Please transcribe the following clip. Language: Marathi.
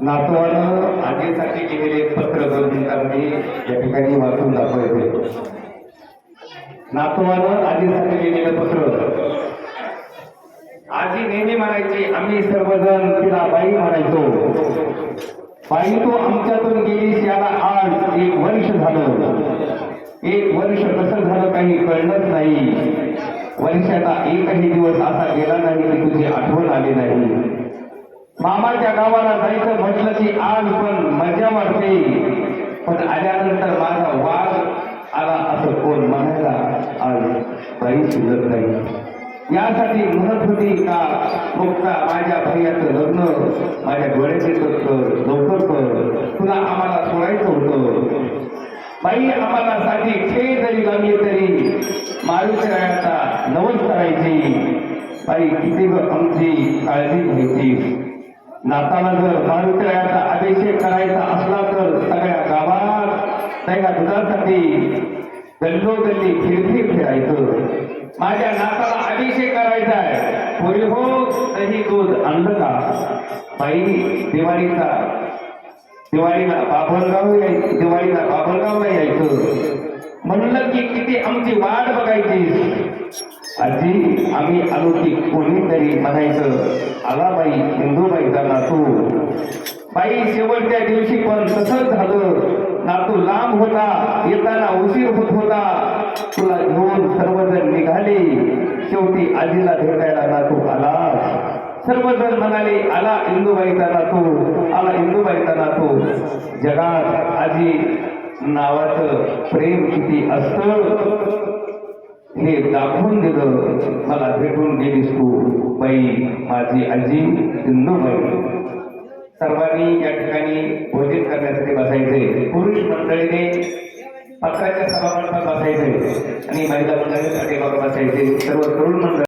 नातवानं आजीसाठी लिहिलेले पत्र दोन मी या ठिकाणी वाचून दाखवायचे नातवानं आजीसाठी लिहिलेलं पत्र. आजी नेहमी म्हणायची आम्ही सर्वजण तिला बाई म्हणायचो. बाई तो आमच्यातून गेलीस याला आज एक वर्ष झालं. एक वर्ष कसं झालं काही कळलंच नाही. वर्षाचा एकही दिवस असा गेला नाही की तुझी आठवण आली नाही. मामाच्या गावाला जायचं म्हटलं की आज पण मजा वाटते. पण आल्यानंतर माझा वाघ आला असं कोण म्हणायला आज काही शिल्लक नाही. यासाठी म्हणत होती का मुक्ता माझ्या भैयाचं लग्न माझ्या डोळ्याचे कर लवकर कर. तुला आम्हाला सोडायचं होतं. बाई आम्हाला साठी खेळ जरी लागले तरी मारुतीरायाचा नवस करायची. बाई किती आमची काळजी घ्यायची. नाताला जर मारुतीरायाचा अभिषेक करायचा असला तर सगळ्या गावात त्या दुधासाठी गल्लोगल्ली फिरफिर फिरायचं. माझ्या नाताला अभिषेक करायचा आहे. होय हो तरी दूध आणलं का? बाई दिवाळीचा दिवाळीला बाभळगाव यायचं दिवाळीला बाभळगावला यायचं. म्हणलं की किती आमची वाट बघायची आजी आम्ही आलो की कोणीतरी म्हणायचं आला बाई आई शेवटच्या दिवशी पण तसंच झालं. नातू लांब होता येताना उशीर होत होता. तुला घेऊन सर्वजण निघाले. शेवटी आजीला भेटायला नातू आला. सर्वजण म्हणाले आला इंदुबाईचा नातू आला इंदुबाईचा नातू. जगात आजी नावाचं प्रेम किती असतं हे दाखवून दिलं. मला भेटून गेलीस तू बाई माझी आजी इंदूबाई. सर्वांनी या ठिकाणी भोजन करण्यासाठी बसायचे. पुरुष मंडळीने पक्षाच्या सभामंडपात बसायचे आणि महिला मंडळीसाठी बसायचे. सर्व तरुण मंडळ